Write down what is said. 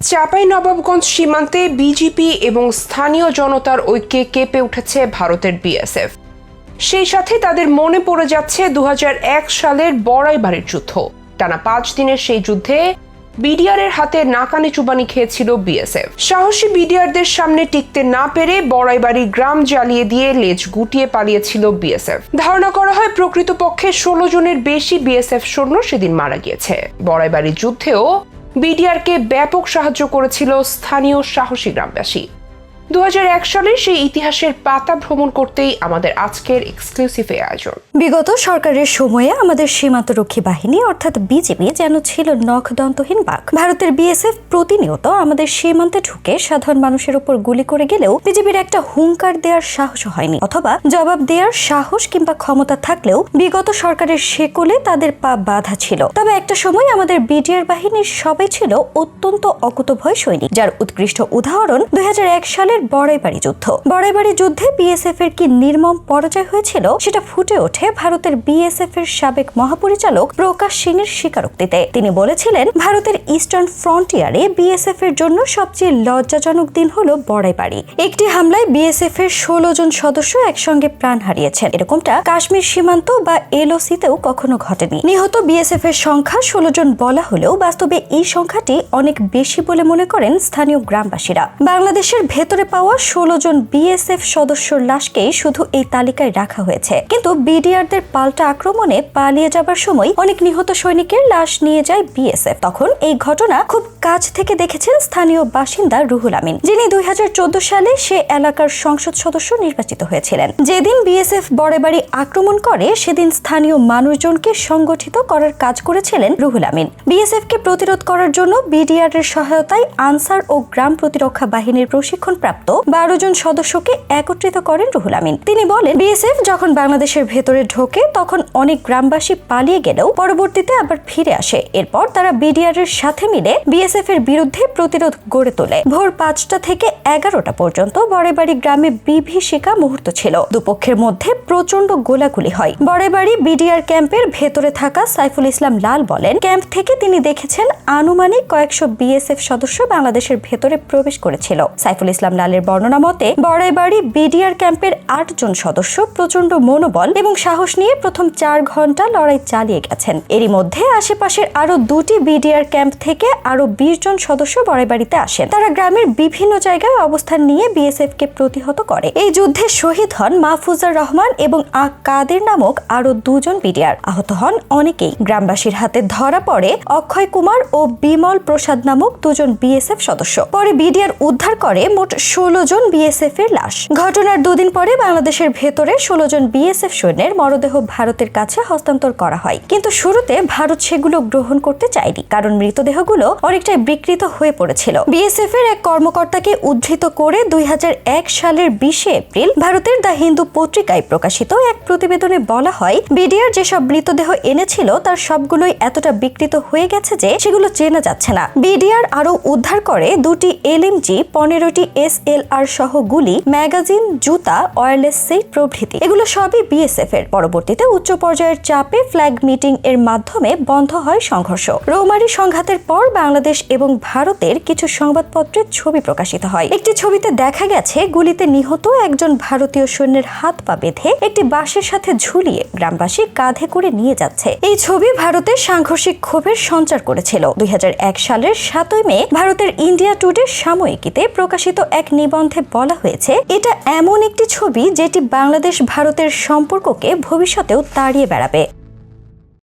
চাঁপাই নবাবগঞ্জ সীমান্তে বিজেপি এবং স্থানীয় জনতার ঐক্যে কেঁপে উঠেছে ভারতের বিএসএফ। সেই সাথে তাদের মনে পড়ে যাচ্ছে দু হাজার এক সালের বড়াইবাড়ির যুদ্ধ। টানা পাঁচ দিনের সেই যুদ্ধে বিডিআরের হাতে নাকানি চুবানি খেয়েছিল বিএসএফ। সাহসী বিডিআরদের সামনে টিকতে না পেরে বড়াইবাড়ি গ্রাম জ্বালিয়ে দিয়ে লেজ গুটিয়ে পালিয়েছিল বিএসএফ। ধারণা করা হয় প্রকৃতপক্ষে ষোলো জনের বেশি বিএসএফ সৈন্য সেদিন মারা গিয়েছে। বড়াইবাড়ির যুদ্ধেও বিডিআরকে ব্যাপক সাহায্য করেছিল স্থানীয় সাহসী গ্রামবাসী। দু সালের সেই ইতিহাসের পাতা ভ্রমণ করতেই আমাদের আজকের এক্সক্লুসিভ আয়োজন। বিগত সরকারের সময়ে আমাদের সীমান্তরক্ষী বাহিনী, অর্থাৎ বিজেপি যেন ছিল নখদন্তহীন বাঘ। ভারতের বিএসএফ প্রতিনিয়ত আমাদের সীমান্তে ঢুকে সাধারণ মানুষের উপর গুলি করে গেলেও বিজেপির একটা হুঙ্কার দেওয়ার সাহস হয়নি। অথবা জবাব দেওয়ার সাহস কিংবা ক্ষমতা থাকলেও বিগত সরকারের শেকলে তাদের পা বাধা ছিল। তবে একটা সময় আমাদের বিডিআর বাহিনীর সবাই ছিল অত্যন্ত অকুতভয় সৈনিক, যার উৎকৃষ্ট উদাহরণ দুই সালের বড়াইবাড়ি যুদ্ধ। বড়াইবাড়ি যুদ্ধে বিএসএফ এর কি নির্মম পরাজয় হয়েছিল? সেটা ফুটে ওঠে ভারতের বিএসএফ এর সাবেক মহাপরিচালক প্রকাশ সিং এর স্বীকারোক্তিতে। তিনি বলেছিলেন, ভারতের ইস্টার্ন ফ্রন্টিয়ারে বিএসএফ এর জন্য সবচেয়ে লজ্জাজনক দিন হলো বড়াইবাড়ি। একটি হামলায় বিএসএফ এর ষোলো জন সদস্য একসঙ্গে প্রাণ হারিয়েছেন। এরকমটা কাশ্মীর সীমান্ত বা এলওসিতেও কখনো ঘটেনি। নিহত বিএসএফ এর সংখ্যা ষোলো জন বলা হলেও বাস্তবে এই সংখ্যাটি অনেক বেশি বলে মনে করেন স্থানীয় গ্রামবাসীরা। বাংলাদেশের ভেতরে পাওয়া ষোলো জন বিএসএফ সদস্যর লাশকেই শুধু এই তালিকায় রাখা হয়েছে। কিন্তু বিডিআরদের পাল্টা আক্রমণে পালিয়ে যাবার সময় অনেক নিহত সৈনিকের লাশ নিয়ে যায় বিএসএফ। তখন এই ঘটনা খুব কাছ থেকে দেখেছেন স্থানীয় বাসিন্দা রুহুল আমিন, যিনি দুই সালে সে এলাকার সংসদ সদস্য নির্বাচিত হয়েছিলেন। যেদিন বিএসএফ বড়েবাড়ি আক্রমণ করে, সেদিন স্থানীয় মানুষজনকে সংগঠিত করার কাজ করেছিলেন রুহুল আমিন। বিএসএফ কে প্রতিরোধ করার জন্য বিডিআর এর সহায়তায় আনসার ও গ্রাম প্রতিরক্ষা বাহিনীর প্রশিক্ষণপ্রাপ্ত বারো জন সদস্যকে একত্রিত করেন রুহুল আমিন। তিনি বলেন, বিএসএফ যখন বাংলাদেশের ভেতরে ঢোকে, তখন অনেক গ্রামবাসী পালিয়ে গেলেও পরবর্তীতে আবার ফিরে আসে। এরপর তারা বিডিআর এর সাথে মিলে বিএসএফ এর বিরুদ্ধে প্রতিরোধ গড়ে তোলে। ভোর পাঁচটা থেকে এগারোটা পর্যন্ত বড়েবাড়ি গ্রামে বিভীষিকা মুহূর্ত ছিল। দুপক্ষের মধ্যে প্রচণ্ড গোলাগুলি হয়। বড়েবাড়ি বিডিআর ক্যাম্পের ভেতরে থাকা সাইফুল ইসলাম লাল বলেন, ক্যাম্প থেকে তিনি দেখেছেন আনুমানিক কয়েকশো বিএসএফ সদস্য বাংলাদেশের ভেতরে প্রবেশ করেছিল। সাইফুল ইসলাম লালের বর্ণনা মতে বড়াইবাড়ি বিডিআর ক্যাম্পের আট জন সদস্য প্রচণ্ড মনোবল এবং সাহস নিয়ে প্রথম চার ঘণ্টা লড়াই চালিয়ে গেছেন। এরই মধ্যে আশেপাশের আরও দুটি বিডিআর ক্যাম্প থেকে আরও বিশ জন সদস্য বড়াইবাড়িতে আসেন। তারা গ্রামের বিভিন্ন জায়গায় অবস্থান নিয়ে বিএসএফ কে প্রতিহত করে। এই যুদ্ধে শহীদ হন মাহফুজার রহমান এবং আক কাদের নামক আরও দুজন বিডিআর। আহত হন অনেকেই। গ্রামবাসীর হাতে ধরা পড়ে অক্ষয় কুমার ও বিমল প্রসাদ নামক দুজন বিএসএফ সদস্য। পরে বিডিআর উদ্ধার করে মোট ষোলো জন বিএসএফ এর লাশ। ঘটনার দুদিন পরে বাংলাদেশের ভেতরে ষোলো জন বিএসএফ সৈন্যের মরদেহ ভারতের কাছে হস্তান্তর করা হয়। কিন্তু শুরুতে ভারত সেগুলো গ্রহণ করতে চায়নি, কারণ মৃতদেহগুলো অনেকটাই বিকৃত হয়ে পড়েছিল। বিএসএফ এর এক কর্মকর্তাকে উদ্ধৃত করে দুই হাজার এক সালের বিশে এপ্রিল ভারতের দ্য হিন্দু পত্রিকায় প্রকাশিত এক প্রতিবেদনে বলা হয় বিডিআর যেসব মৃতদেহ এনেছিল তার সবগুলোই এতটা বিকৃত হয়ে গেছে যে সেগুলো চেনা যাচ্ছে না। বিডিআর আরও উদ্ধার করে দুটি এলএমজি পনেরোটি এস এল আর সহ গুলি, ম্যাগাজিন, জুতা ওয়্যারলেস সেট প্রভৃতি। এগুলো সবই বিএসএফ এর। পরবর্তীতে উচ্চ পর্যায়ের চাপে ফ্ল্যাগ মিটিং এর মাধ্যমে বন্ধ হয় সংঘর্ষ। রৌমারি সংঘাতের পর বাংলাদেশ এবং ভারতের কিছু সংবাদপত্রের ছবি প্রকাশিত হয়। একটি ছবিতে দেখা গেছে, গুলিতে নিহত একজন ভারতীয় সৈন্যের হাত পা বেঁধে একটি বাসের সাথে ঝুলিয়ে গ্রামবাসী কাঁধে করে নিয়ে যাচ্ছে। এই ছবি ভারতের সাংঘর্ষিক ক্ষোভের সঞ্চার করেছিল। দুই হাজার এক সালের সাতই মে ভারতের ইন্ডিয়া টুডে সাময়িকীতে প্রকাশিত এক নিবন্ধে বলা হয়েছে এটা এমন একটি ছবি যেটি বাংলাদেশ ভারতের সম্পর্ককে ভবিষ্যতেও তাড়িয়ে বেড়াবে।